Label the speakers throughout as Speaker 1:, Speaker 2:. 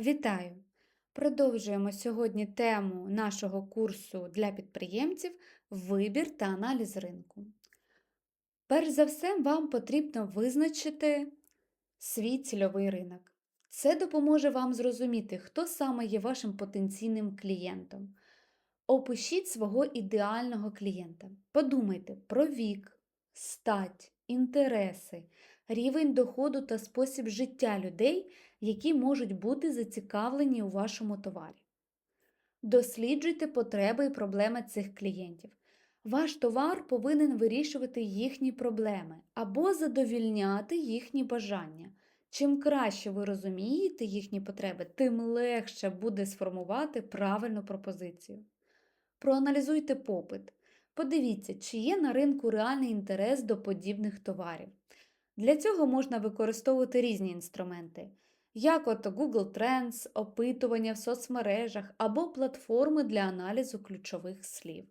Speaker 1: Вітаю! Продовжуємо сьогодні тему нашого курсу для підприємців Вибір та аналіз ринку. Перш за все, вам потрібно визначити свій цільовий ринок. Це допоможе вам зрозуміти, хто саме є вашим потенційним клієнтом. Опишіть свого ідеального клієнта. Подумайте про вік, стать, інтереси, рівень доходу та спосіб життя людей, які можуть бути зацікавлені у вашому товарі. Досліджуйте потреби і проблеми цих клієнтів. Ваш товар повинен вирішувати їхні проблеми або задовільняти їхні бажання. Чим краще ви розумієте їхні потреби, тим легше буде сформувати правильну пропозицію. Проаналізуйте попит. Подивіться, чи є на ринку реальний інтерес до подібних товарів. Для цього можна використовувати різні інструменти, як от Google Trends, опитування в соцмережах або платформи для аналізу ключових слів.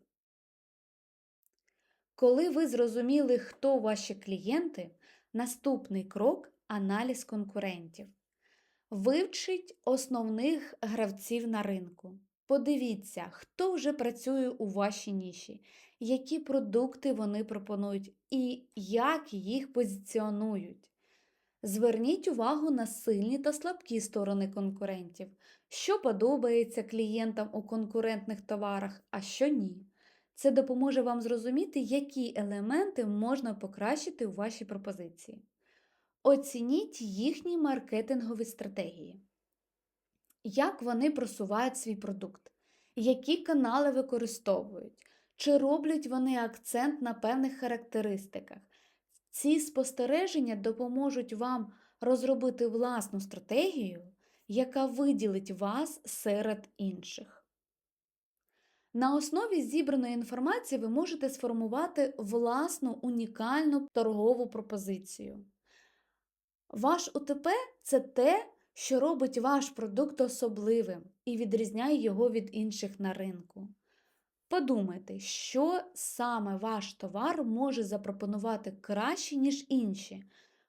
Speaker 1: Коли ви зрозуміли, хто ваші клієнти, наступний крок аналіз конкурентів. Вивчіть основних гравців на ринку. Подивіться, хто вже працює у вашій ніші, які продукти вони пропонують і як їх позиціонують. Зверніть увагу на сильні та слабкі сторони конкурентів, що подобається клієнтам у конкурентних товарах, а що ні. Це допоможе вам зрозуміти, які елементи можна покращити у вашій пропозиції. Оцініть їхні маркетингові стратегії. Як вони просувають свій продукт, які канали використовують, чи роблять вони акцент на певних характеристиках. Ці спостереження допоможуть вам розробити власну стратегію, яка виділить вас серед інших. На основі зібраної інформації ви можете сформувати власну унікальну торгову пропозицію. Ваш УТП це те, що робить ваш продукт особливим і відрізняє його від інших на ринку. Подумайте, що саме ваш товар може запропонувати краще, ніж інші.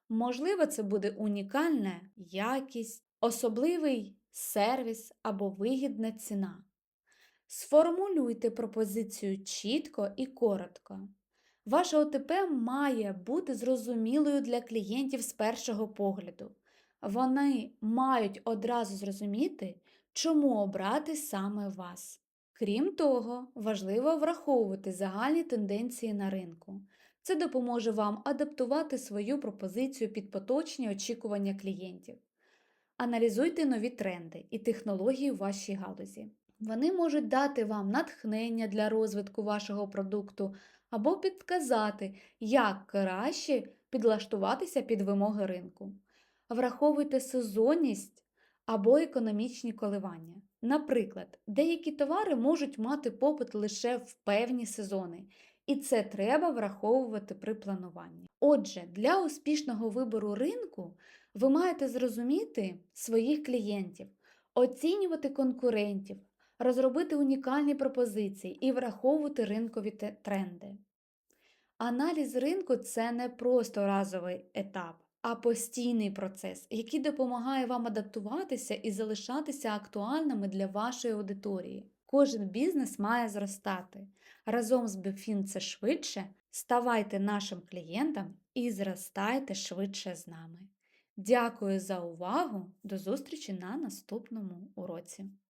Speaker 1: Можливо, це буде унікальна якість, особливий сервіс або вигідна ціна. Сформулюйте пропозицію чітко і коротко. Ваше ОТП має бути зрозумілою для клієнтів з першого погляду. Вони мають одразу зрозуміти, чому обрати саме вас. Крім того, важливо враховувати загальні тенденції на ринку. Це допоможе вам адаптувати свою пропозицію під поточні очікування клієнтів. Аналізуйте нові тренди і технології у вашій галузі. Вони можуть дати вам натхнення для розвитку вашого продукту або підказати, як краще підлаштуватися під вимоги ринку. Враховуйте сезонність або економічні коливання. Наприклад, деякі товари можуть мати попит лише в певні сезони, і це треба враховувати при плануванні. Отже, для успішного вибору ринку ви маєте зрозуміти своїх клієнтів, оцінювати конкурентів, розробити унікальні пропозиції і враховувати ринкові тренди. Аналіз ринку це не просто разовий етап а постійний процес, який допомагає вам адаптуватися і залишатися актуальними для вашої аудиторії. Кожен бізнес має зростати. Разом з Бефін це швидше. Ставайте нашим клієнтом і зростайте швидше з нами. Дякую за увагу! До зустрічі на наступному уроці!